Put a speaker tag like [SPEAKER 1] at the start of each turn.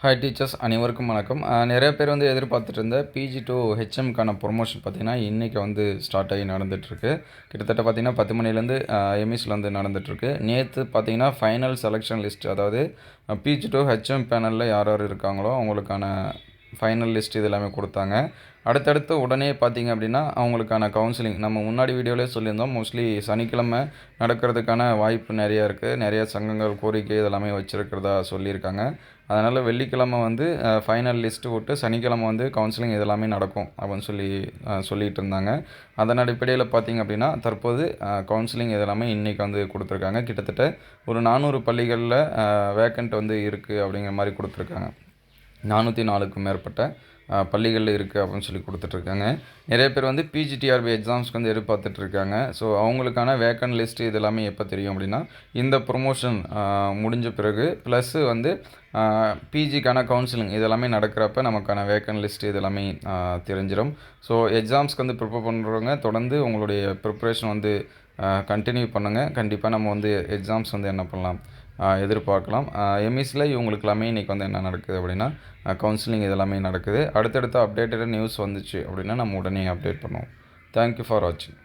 [SPEAKER 1] Hi teachers அனைவருக்கும் வணக்கம். நிறைய பேர் வந்து எதிர்பார்த்துட்டு இருந்த பிஜி டூ ஹெச்எம்க்கான ப்ரொமோஷன் பார்த்திங்கன்னா இன்றைக்கி வந்து ஸ்டார்ட் ஆகி நடந்துகிட்ருக்கு கிட்டத்தட்ட பார்த்தீங்கன்னா பத்து மணிலேருந்து எம்இஸில் வந்து நடந்துகிட்ருக்கு நேற்று பார்த்தீங்கன்னா ஃபைனல் செலெக்ஷன் லிஸ்ட் அதாவது பிஜி டூ ஹெச்எம் பேனலில் யார் யார் இருக்காங்களோ அவங்களுக்கான ஃபைனல் லிஸ்ட் இது எல்லாமே கொடுத்தாங்க. அடுத்தடுத்து உடனே பார்த்தீங்க அப்படின்னா அவங்களுக்கான கவுன்சிலிங் நம்ம முன்னாடி வீடியோலேயே சொல்லியிருந்தோம். மோஸ்ட்லி சனிக்கிழமை நடக்கிறதுக்கான வாய்ப்பு நிறையா இருக்குது நிறைய சங்கங்கள் கோரிக்கை இதெல்லாமே வச்சுருக்கிறதா சொல்லியிருக்காங்க. அதனால் வெள்ளிக்கிழமை வந்து ஃபைனல் லிஸ்ட்டு விட்டு சனிக்கிழமை வந்து கவுன்சிலிங் இதெல்லாமே நடக்கும் அப்படின்னு சொல்லி சொல்லிகிட்டு இருந்தாங்க. அதன் அடிப்படையில் பார்த்தீங்க அப்படின்னா தற்போது கவுன்சிலிங் இதெல்லாமே இன்றைக்கி வந்து கொடுத்துருக்காங்க. கிட்டத்தட்ட ஒரு நானூறு பள்ளிகளில் வேக்கண்ட் வந்து இருக்குது அப்படிங்கிற மாதிரி கொடுத்துருக்காங்க. நானூற்றி நாலுக்கும் மேற்பட்ட பள்ளிகளில் இருக்குது அப்படின்னு சொல்லி கொடுத்துட்ருக்காங்க. நிறைய பேர் வந்து பிஜிடிஆர்பி எக்ஸாம்ஸ்க்கு வந்து எதிர்பார்த்துட்ருக்காங்க. ஸோ அவங்களுக்கான வேக்கன் லிஸ்ட் இது எல்லாமே எப்போ தெரியும் அப்படின்னா இந்த ப்ரொமோஷன் முடிஞ்ச பிறகு ப்ளஸ்ஸு வந்து பிஜிக்கான கவுன்சிலிங் இதெல்லாமே நடக்கிறப்ப நமக்கான வேக்கன் லிஸ்ட் இதெல்லாமே தெரிஞ்சிடும் ஸோ எக்ஸாம்ஸ்க்கு வந்து ப்ரிப்பேர் பண்ணுறவங்க தொடர்ந்து உங்களுடைய ப்ரிப்பரேஷன் வந்து கண்டினியூ பண்ணுங்கள் கண்டிப்பாக நம்ம வந்து எக்ஸாம்ஸ் வந்து என்ன பண்ணலாம் எதிர்பார்க்கலாம். எம்இஸில் இவங்களுக்கு எல்லாமே இன்றைக்கி வந்து என்ன நடக்குது அப்படின்னா கவுன்சிலிங் இதெல்லாமே நடக்குது. அடுத்தடுத்த அப்டேட்டட் நியூஸ் வந்துச்சு அப்படின்னா நம்ம உடனே அப்டேட் பண்ணுவோம். தேங்க்யூ ஃபார் வாட்சிங்